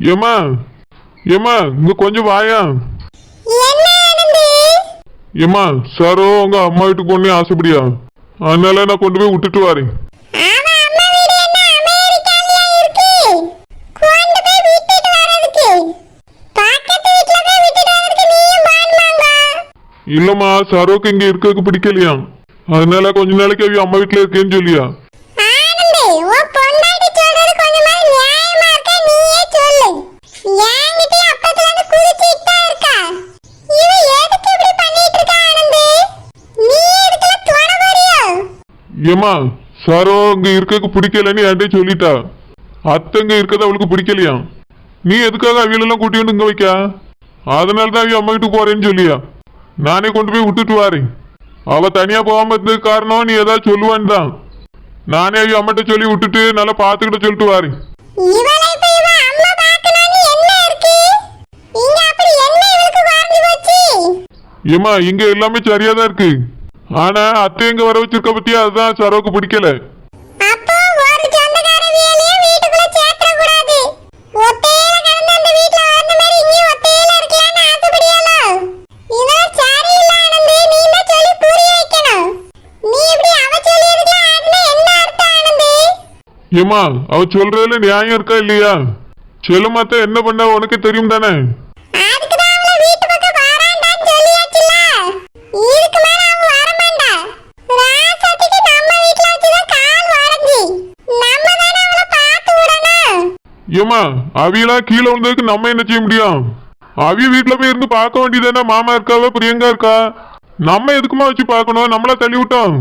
ஏம்மா ஏம்மா இங்க கொஞ்சம் வாயா. ஏம்மா சரோ உங்க அம்மா வீட்டுக்கு பொண்ணு ஆசைப்படியா? அதனால நான் கொண்டு போய் விட்டுட்டு வரேன். கொண்டு இல்லம்மா சரோக்கு இங்க இருக்கிறதுக்கு பிடிக்கலையா? அதனால கொஞ்ச நாளைக்கு அம்மா வீட்டுல இருக்கேன்னு சொல்லியா ஆனந்தி உன் பொண்டாட்டி சொல்றது கொஞ்சமாவது நியாயமா இருக்கா நீயே சொல்லு என்கிட்ட அப்பத்துல இருந்து குதிச்சிட்டு தான் இருக்கா இவ எதுக்கு இப்படி பண்ணிட்டு இருக்கா ஆனந்தி நீ எதுக்குல தொட போறியோ ஏம்மா சரோ இங்க இருக்கிறதுக்கு பிடிக்கலன்னு என்கிட்ட சொல்லிட்டா. அத்தை இங்க இருக்கிறது அவளுக்கு பிடிக்கலையா? நீ எதுக்காக அவியலெல்லாம் கூட்டி வந்து இங்க வைக்க? அதனால தான் அவ அம்மா வீட்டுக்கு போறேன்னு சொல்லியா? நானே கொண்டு போய் விட்டுட்டு வரேன். அவ தனியா போகாம இருந்ததுக்கு காரணம் நீ ஏதாவது சொல்லுவான்னு தான். நானே அவ அம்மாட்ட சொல்லி விட்டுட்டு நல்லா பார்த்துக்கிட்ட சொல்லிட்டு வரேன். ஏம்மா இங்க எல்லாமே சரியா தான் இருக்கு. ஆனா அத்தை எங்க வர வச்சிருக்க பத்தியா? அதுதான் சரோக்கு பிடிக்கல. ஏம்மா அவ சொல்றதுல நியாயம் இருக்கா இல்லையா? செல்லுமாத்த என்ன பண்ண உனக்கு தெரியும் தானே அதுக்கு தான் அவள வீட்டு பக்கம் வராண்டான்னு சொல்லியாச்சுல இதுக்கு மேல அவ வரமாட்டா ராசாத்திக்கு நம்ம வீட்ல வச்சுதான் கால் உடைஞ்சி நம்ம தானே அவளை பார்த்து ஏமா ஏம்மா அவியெல்லாம் கீழே வந்ததுக்கு நம்ம என்ன செய்ய முடியும்? அவிய வீட்டில் போய் இருந்து பார்க்க வேண்டியதானே மாமா இருக்காவ பிரியங்கா இருக்கா? நம்ம எதுக்குமா வச்சு பார்க்கணும்? நம்மளா தள்ளி விட்டோம்.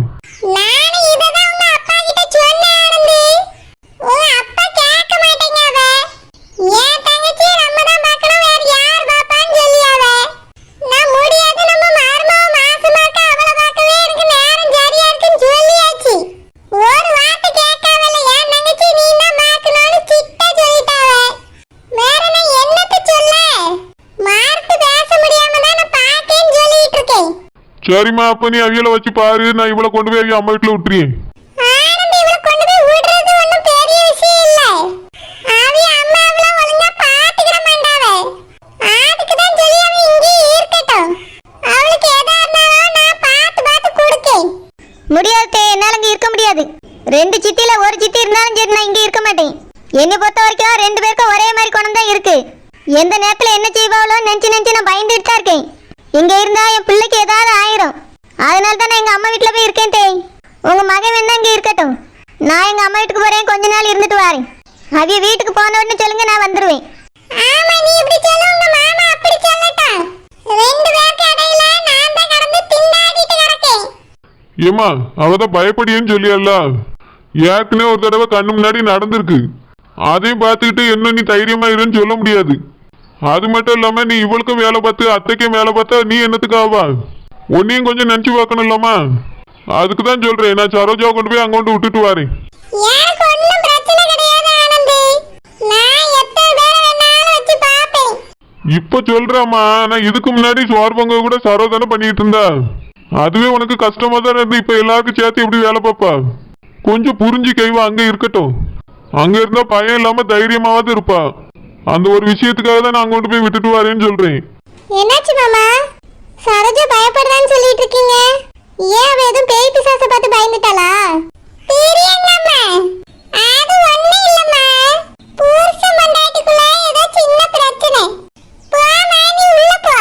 சரிம்மா அப்ப நீ அவியலை வச்சு பாரு. நான் இவளை கொண்டு போய் அவிய அம்மா வீட்டுல விட்டுறேன் பார்த்து பார்த்து கொடுக்கேன். முடியாது என்னால இங்க இருக்க முடியாது. ரெண்டு சித்தில ஒரு சித்தி இருந்தாலும் சரி நான் இங்க இருக்க மாட்டேன். என்னை பொறுத்த வரைக்கும் ரெண்டு பேருக்கும் ஒரே மாதிரி குணம் தான் இருக்கு. எந்த நேரத்துல என்ன செய்வாளோ நினைச்சு நினைச்சு நான் பயந்துட்டு தான் இருக்கேன். இங்க இருந்தா என் பிள்ளைக்கு ஏதாவது ஆயிரும். அதனால தான் நான் எங்க அம்மா வீட்டுல போய் இருக்கேன் தேய். உங்க மகன் வேணா இங்க இருக்கட்டும். நான் எங்க அம்மா வீட்டுக்கு போறேன் கொஞ்ச நாள் இருந்துட்டு வரேன். அவிய வீட்டுக்கு போன உடனே சொல்லுங்க நான் வந்துருவேன். ஆமா நீ இப்படி சொல்ல உங்க மாமா அப்படி சொல்லட்டும். ரெண்டு பேருக்கு இடையில நான் தான் கடந்து திண்டாடிட்டு கிடக்கேன். ஏம்மா அவதான் பயப்படியேன்னு சொல்லியல்ல? ஏற்கனவே ஒரு தடவை கண்ணு முன்னாடி நடந்திருக்கு. அதையும் பார்த்துக்கிட்டு என்ன நீ தைரியமா இருன்னு சொல்ல முடியாது. அது மட்டும் இல்லாம நீ இவளுக்கும் வேலை பார்த்து அத்தைக்கும் வேலை பார்த்தா நீ என்னத்துக்கு ஆவா? உன்னையும் கொஞ்சம் நினைச்சு பார்க்கணும் இல்லாமா அதுக்கு தான் சொல்றேன். நான் சரோஜாவை கொண்டு போய் அங்க கொண்டு விட்டுட்டு வரேன். இப்ப சொல்றாமா நான் இதுக்கு முன்னாடி சோறு பொங்க கூட சரோ தானே பண்ணிட்டு இருந்தா? அதுவே உனக்கு கஷ்டமா தான் இருந்து இப்ப எல்லாருக்கும் சேர்த்து எப்படி வேலை பார்ப்பா? கொஞ்சம் புரிஞ்சு கைவா அங்க இருக்கட்டும். அங்க இருந்தா பயம் இல்லாம தைரியமாவது இருப்பா. அந்த ஒரு விஷயத்துக்காக தான் நான் கொண்டு போய் விட்டுட்டு வரேன்னு சொல்றேன். என்னாச்சு மாமா? சரோஜா பயப்படுறான்னு சொல்லிட்டு இருக்கீங்க. ஏன் அவ எதுவும் பேய் பிசாச பார்த்து பயந்துட்டாளா? தெரியும் அது ஒண்ணும் இல்லம்மா புருஷன் பொண்டாட்டிக்குள்ள ஏதோ சின்ன பிரச்சனை போமா நீ உள்ள போ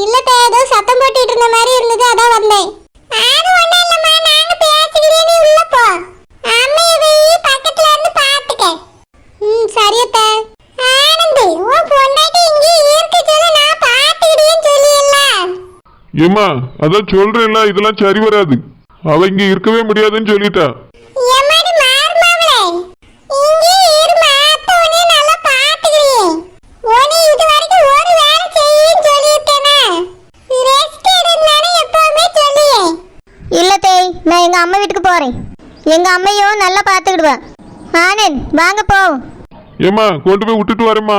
இல்ல ஏதோ சத்தம் போட்டுட்டு இருந்த மாதிரி இருந்தது அதான் வந்தேன் அது ஒண்ணும் இல்லம்மா நாங்க பேசிக்கிறேன் நீ உள்ள போ அம்மைய போய் பக்கத்துல இருந்து பாத்துக்க ம் சரியத்த ஆனந்தி உன் பொண்டாட்டி இங்கே இருக்க சொல்ல நான் பாத்துக்கிட்டேன்னு சொல்லியல்ல ஏம்மா அதான் சொல்றேன்ல இதெல்லாம் சரி வராது. அவ இங்க இருக்கவே முடியாதுன்னு சொல்லிட்டா. இல்ல தேய் நான் எங்க அம்மா வீட்டுக்கு போறேன். எங்க அம்மையும் நல்லா பாத்துக்கிடுவா ஆனந்த் வாங்க போவோம். ஏம்மா கொண்டு போய் விட்டுட்டு வரேம்மா.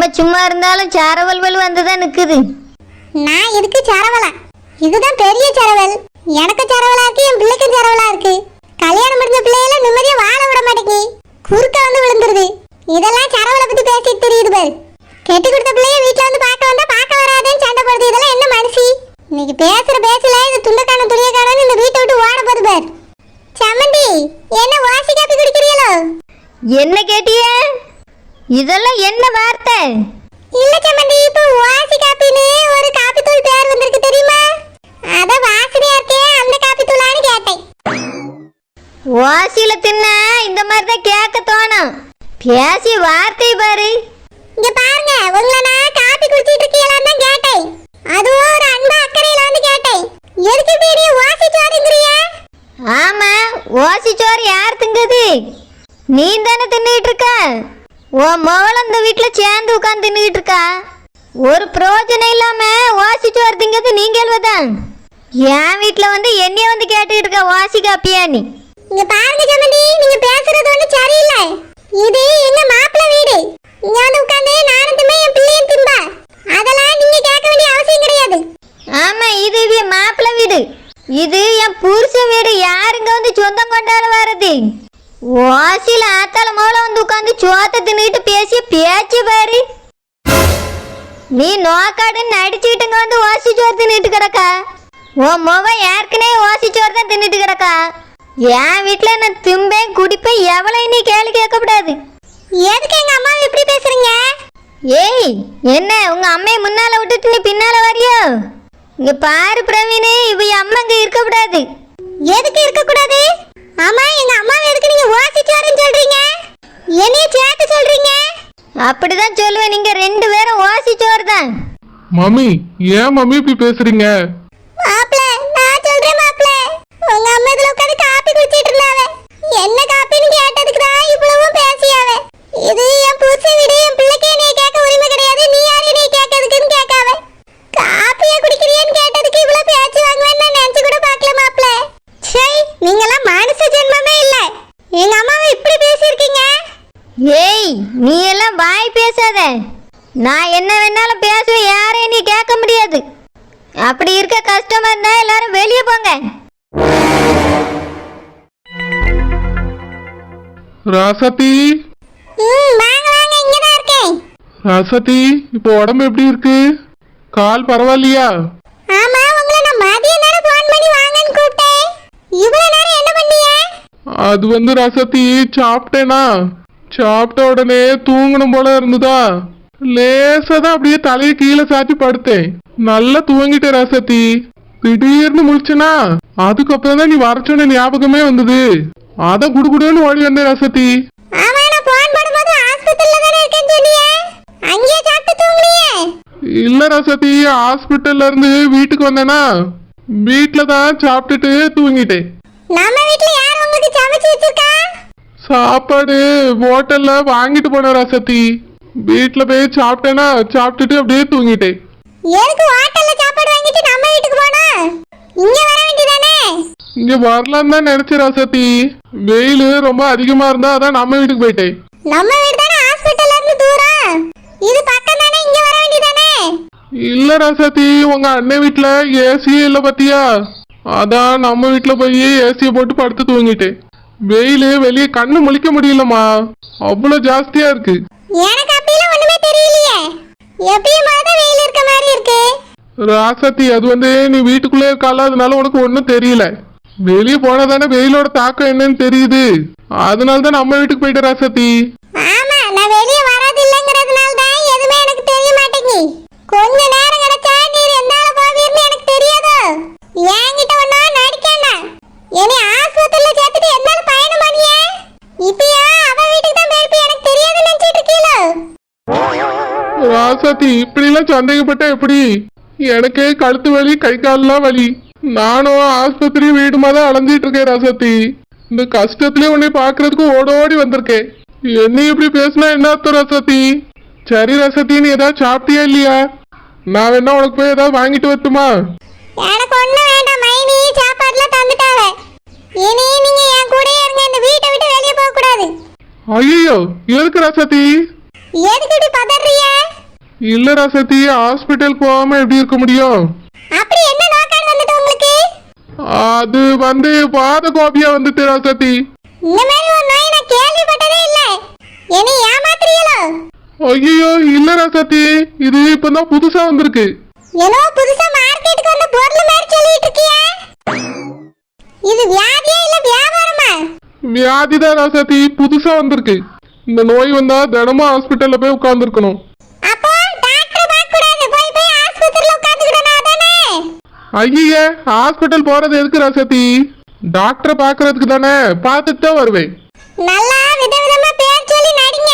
நம்ம சும்மா இருந்தாலும் சாரவல்வல் வந்து தான் நிற்குது நான் இதுக்கு சரவலா? இதுதான் பெரிய சரவல். எனக்கும் சரவலா இருக்கு என் பிள்ளைக்கும் சரவலா இருக்கு. கல்யாணம் முடிஞ்ச பிள்ளையில நிம்மதியா வாழ விட மாட்டேங்கி குறுக்க வந்து விழுந்துருது. இதெல்லாம் சரவலை பத்தி பேசிட்டு தெரியுது பாரு. கெட்டி கொடுத்த பிள்ளைய வீட்டுல வந்து பார்க்க வந்தா பார்க்க வராதேன்னு சண்டை போடுது. இதெல்லாம் என்ன மனசி? இன்னைக்கு பேசுற பேசல இந்த துண்டக்கான துணியக்கானு இந்த வீட்டை விட்டு ஓட போகுது பாரு. சம்மந்தி என்ன வாசி காப்பி குடிக்கிறீங்களோ? என்ன கேட்டிய? இதெல்லாம் என்ன வார்த்தை? இல்ல சம்பந்தி இப்போ வாசி காப்பின்னு ஒரு காப்பி தூள் பேர் வந்திருக்கு தெரியுமா? அத வாசனையா இருக்கே அந்த காப்பி தூளான்னு கேட்டேன். வாசியில தின்ன இந்த மாதிரி தான் கேட்க தோணும். பேசி வார்த்தை பாரு இங்க பாருங்க உங்களை நான் காப்பி குடிச்சிட்டு இருக்கீங்களான்னு தான் கேட்டேன் அதுவும் ஒரு அன்பா அக்கறையில வந்து கேட்டேன் எதுக்கு இப்படி நீ வாசி சோறுங்கிறிய ஆமா ஓசி சோறு யார் திங்குது நீ தானே தின்னுகிட்டு இருக்க உன் மவளும் இந்த வீட்டில் சேர்ந்து உட்காந்து தின்னுகிட்டு இருக்கா ஒரு பிரயோஜனம் இல்லாம ஓசி சோறு திங்கிறது நீங்கள் தான் என் வீட்டில் வந்து என்னைய வந்து கேட்டுக்கிட்டு இருக்க வாசி காப்பியா நீ இங்க பாருங்க சம்மந்தி நீங்க பேசுறது ஒண்ணு சரியில்லை. இது எங்க மாப்பிள்ளை வீடு. இங்க வந்து உட்கார்ந்து நானும் என் பிள்ளையும் திம்ப. அதெல்லாம் நீங்க கேட்க வேண்டிய அவசியம் கிடையாது. ஆமா இது என் மாப்பிள்ளை வீடு. இது என் புருஷன் வீடு. யாருங்க வந்து சொந்தம் கொண்டாட வர்றது? ஓசில ஆத்தால மோள வந்து உட்காந்து சோத்த தின்னுகிட்டு பேசிய பேச்சு பாரு. நீ நோக்காடுன்னு நடிச்சுக்கிட்டுங்க வந்து ஓசி சோறு தின்னுட்டு கிடக்கா. உன் முகம் ஏற்கனவே ஓசி சோறு தான் தின்னுட்டு கிடக்கா. என் வீட்டில் நான் திம்பேன் குடிப்பேன் எவ்வளோ நீ கேள்வி கேட்கக்கூடாது. எதுக்கு எங்கள் அம்மா இப்படி பேசுறீங்க? ஏய் என்ன உங்கள் அம்மையை முன்னால் விட்டுட்டு நீ பின்னால் வரியோ? இங்கே பாரு பிரவீனு இவ அம்மா இங்கே இருக்கக்கூடாது. எதுக்கு இருக்கக்கூடாது? ஆமா எங்க அம்மா எதுக்கு நீங்கள் ஓசி சோறுன்னு சொல்கிறீங்க என்னைய சேர்த்து சொல்கிறீங்க அப்படிதான் சொல்லுவேன். நீங்க ரெண்டு பேரும் ஓசிச்சோர் தான் மம்மி ஏன் மம்மி இப்படி பேசுறீங்க? மாப்ள நான் சொல்றேன் மாப்ள உங்க அம்மா இதுல உட்கார்ந்து காப்பி குடிச்சிட்டு இருந்தாவ என்ன காப்பின்னு கேட்டதுக்கு தான் இவ்வளவும் பேசியாவ இது என் புருஷன் வீடு என் பிள்ளைக்கு என்னைய கேட்க உரிமை கிடையாது நீ யார் என்னைய கேட்கறதுக்குன்னு கேட்காவ காப்பியா குடிக்கிறியன்னு கேட்டதுக்கு இவ்வளவு பேச்சு வாங்குவேன்னு நான் நினைச்சு கூட பார்க்கல மாப்ள சை நீங்கெல்லாம் மனுஷ ஜென்மமே இல்ல எங்க அம்மாவை இப்படி பேசியிருக்கீங்க ஏய் நீ எல்லாம் வாய் பேசாத நான் என்ன வேணாலும் பேசுவேன் யாரையும் நீ கேட்க முடியாது அப்படி இருக்க கஷ்டமா இருந்தா எல்லாரும் வெளியே போங்க. ராசதி? தான் ராசதி இப்போ உடம்பு எப்படி இருக்கு? கால் பரவாயில்லையா? ஆமா உங்களை நான் மதியம் தானே ஃபோன் பண்ணி வாங்கன்னு கூப்பிட்டேன். இவ்வளவு நேரம் என்ன பண்ணீங்க அது வந்து ரசத்தி சாப்பிட்டேனா? சாப்பிட்ட உடனே தூங்கணும் போல இருந்ததா? லேசா தான் அப்படியே தலையை கீழே சாத்தி படுத்தேன். நல்லா தூங்கிட்டேன் ரசத்தி. திடீர்னு முழிச்சனா? அதுக்கப்புறம் தான் நீ வரச்சோன ஞாபகமே வந்தது. அத குடுகுடுன்னு ஓடி வந்தேன் ரசத்தி. இல்ல ரசத்தி ஹாஸ்பிட்டல்ல இருந்து வீட்டுக்கு வந்தேனா? வீட்டுல தான் சாப்பிட்டுட்டு தூங்கிட்டேன். நம்ம வீட்ல யார் உங்களுக்கு சமைச்சு வச்சிருக்கா? சாப்பாடு ஹோட்டல்ல வாங்கிட்டு போன ரசத்தி. வீட்டுல போய் சாப்பிட்டேனா சாப்பிட்டுட்டு அப்படியே தூங்கிட்டேன். எதுக்கு ஹோட்டல்ல சாப்பாடு வாங்கிட்டு நம்ம வீட்டுக்கு போனா? இங்க வர வேண்டியதானே? இங்க வரலான்னு தான் நினைச்சேன் ரசத்தி. வெயில் ரொம்ப அதிகமா இருந்தா அதான் நம்ம வீட்டுக்கு போயிட்டேன். நம்ம வீடு தானே ஹாஸ்பிட்டல்ல இருந்து தூரம் இது பக்கம் தானே இங்க வர வேண்டியதானே? இல்ல ரசத்தி உங்க அண்ணன் வீட்டுல ஏசியே இல்ல பாத்தியா? அதான் நம்ம வீட்டுல போய் ஏசியை போட்டு படுத்து தூங்கிட்டேன். வெயில் வெளியே கண்ணு முழிக்க முடியலம்மா. அவ்வளவு ஜாஸ்தியா இருக்கு. எனக்கு அப்படிலாம் ஒண்ணுமே தெரியலையே. எப்பயும் போல தான் வெயில் இருக்க மாதிரி இருக்கு. ராசத்தி அது வந்து நீ வீட்டுக்குள்ளே இருக்கால அதனால உனக்கு ஒன்றும் தெரியல. வெளியே போனா தானே வெயிலோட தாக்கம் என்னன்னு தெரியுது. அதனால தான் நம்ம வீட்டுக்கு போயிட்ட ராசத்தி ஆமா நான் வெளிய வரது இல்லங்கறதுனால தான் எதுவுமே எனக்கு தெரிய மாட்டேங்கி கொஞ்ச நேரம் கிடைச்சா நீர் என்னால போவீர்னு எனக்கு தெரியாதோ என்கிட்ட ஒண்ணா நடிக்கண்ணா என்னை ஆஸ்பத்திரியில சேர்த்துட்டு என்னால பயணம் பண்ணிய இப்பயா அவ வீட்டுக்கு தான் போயிருப்பி எனக்கு தெரியாதுன்னு நினைச்சிட்டு இருக்கீங்களோ ராசாத்தி இப்படிலாம் சந்தேகப்பட்ட எப்படி? எனக்கே கழுத்து வலி கை கால்லாம் வலி. நானும் ஆஸ்பத்திரி வீடுமா தான் அலைஞ்சிட்டு இருக்கேன் ராசாத்தி. இந்த கஷ்டத்துலயே உன்னை பாக்குறதுக்கு ஓடோடி வந்திருக்கேன். என்ன இப்படி பேசினா என்ன அர்த்தம் ராசாத்தி? சரி ராசாத்தி நீ ஏதாவது சாப்பிட்டியா இல்லையா? நான் வேணா உனக்கு போய் ஏதாவது வாங்கிட்டு வரட்டுமா? எனக்கு ஒண்ணும் வேண்டாம் மைனி. சாப்பாடுலாம் தந்துட்டாவ. இனி நீங்க என் கூடயே இருங்க இந்த வீட்டை விட்டு வெளியே போக கூடாது ஐயோ எதுக்கு ராசாத்தி? எதுக்கு இப்படி பதறிய? இல்ல ராசத்தி ஹாஸ்பிட்டல் போகாம எப்படி இருக்க முடியும்? அப்படி என்ன நோக்காடு வந்துட்டு உங்களுக்கு? அது வந்து பாத கோபியா வந்துட்டு ராசத்தி இந்த மாதிரி ஒரு நோய் நான் கேள்விப்பட்டதே இல்ல. என்னை ஏமாத்துறீங்களோ? ஐயோ இல்ல ராசத்தி இது இப்பதான் புதுசா வந்திருக்கு. ஏதோ புதுசா மார்க்கெட்டுக்கு வந்த பொருள் மாதிரி சொல்லிட்டு இருக்கியா. இது வியாதியா இல்ல வியாபாரமா? வியாதிதான் ராசாத்தி புதுசா வந்திருக்கு. இந்த நோய் வந்தா தினமும் ஹாஸ்பிட்டல்ல போய் உட்கார்ந்துருக்கணும் அப்போ டாக்டர் பார்க்க கூடாது போய் போய் ஆஸ்பத்திரியில உட்கார்ந்துக்கிடணும் அதானே ஐயே ஹாஸ்பிட்டல் போறது எதுக்கு ரசதி டாக்டரை பாக்குறதுக்கு தானே பார்த்துட்டு தான் வருவேன். நல்லா விதவிதமா பேர் சொல்லி நடிங்க.